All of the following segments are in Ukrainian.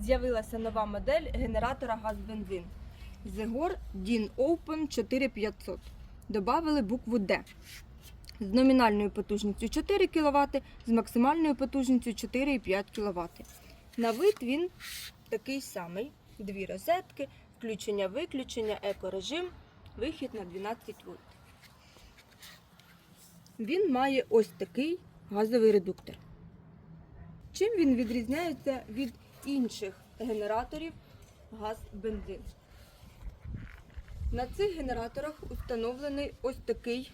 з'явилася нова модель генератора газ-бензин. Zegor DIN Open 4500. Добавили букву D. З номінальною потужністю 4 кВт, з максимальною потужністю 4,5 кВт. На вид він такий самий: дві розетки, включення-виключення, екорежим, вихід на 12 вольт. Він має ось такий газовий редуктор. Чим він відрізняється від інших генераторів газ-бензин? На цих генераторах установлений ось такий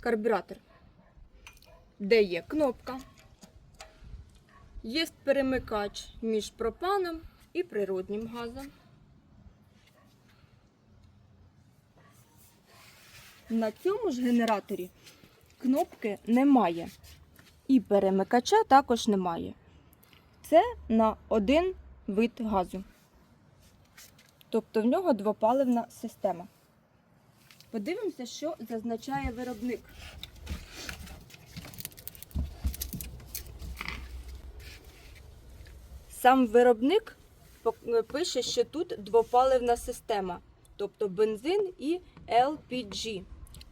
карбюратор, де є кнопка, є перемикач між пропаном і природнім газом. На цьому ж генераторі кнопки немає. І перемикача також немає. Це на один вид газу. Тобто в нього двопаливна система. Подивимося, що зазначає виробник. Сам виробник пише, що тут двопаливна система, тобто бензин і LPG.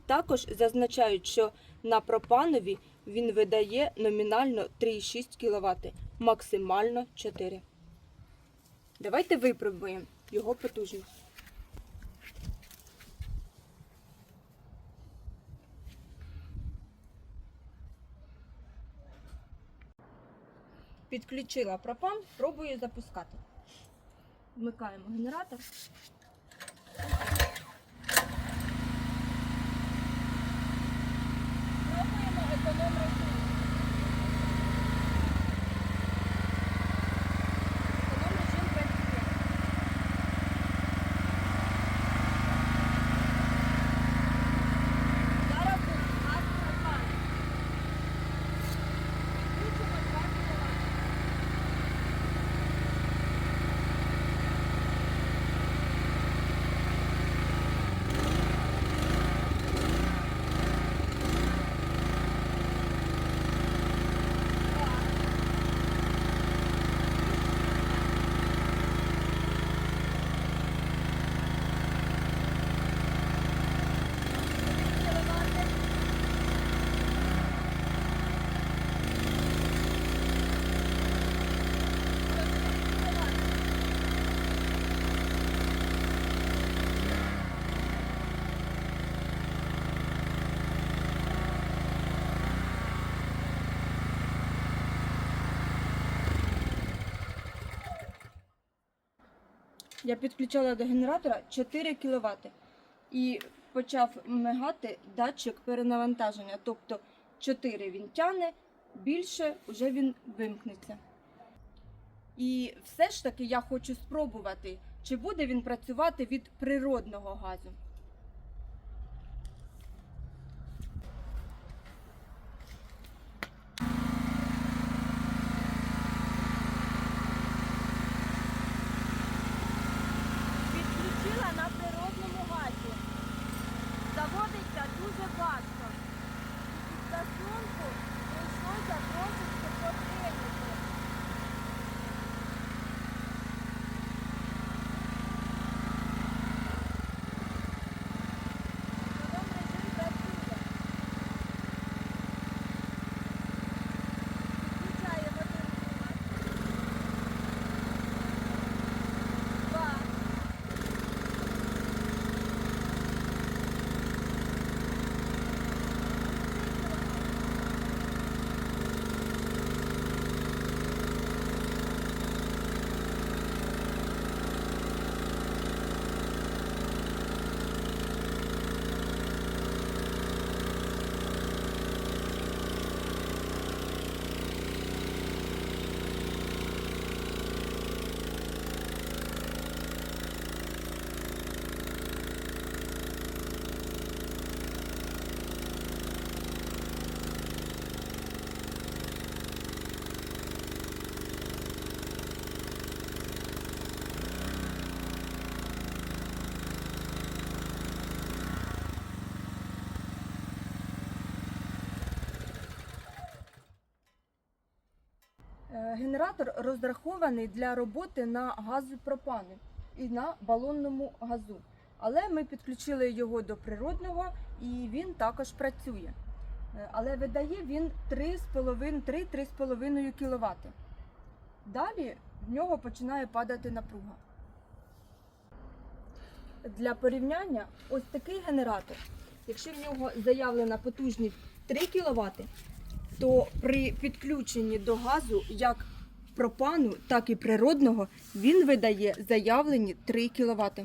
Також зазначають, що на пропанові він видає номінально 3,6 кВт, максимально 4. Давайте випробуємо його потужність. Підключила пропан, пробую запускати. Вмикаємо генератор. Я підключала до генератора 4 кВт і почав мигати датчик перенавантаження. Тобто 4 він тяне, більше вже він вимкнеться. І все ж таки я хочу спробувати, чи буде він працювати від природного газу. Генератор розрахований для роботи на газі пропану і на балонному газу. Але ми підключили його до природного і він також працює. Е, Але видає він 3-3,5 кВт. Далі в нього починає падати напруга. Для порівняння, ось такий генератор, якщо в нього заявлена потужність 3 кВт, то при підключенні до газу як пропану, так і природного він видає заявлені 3 кВт.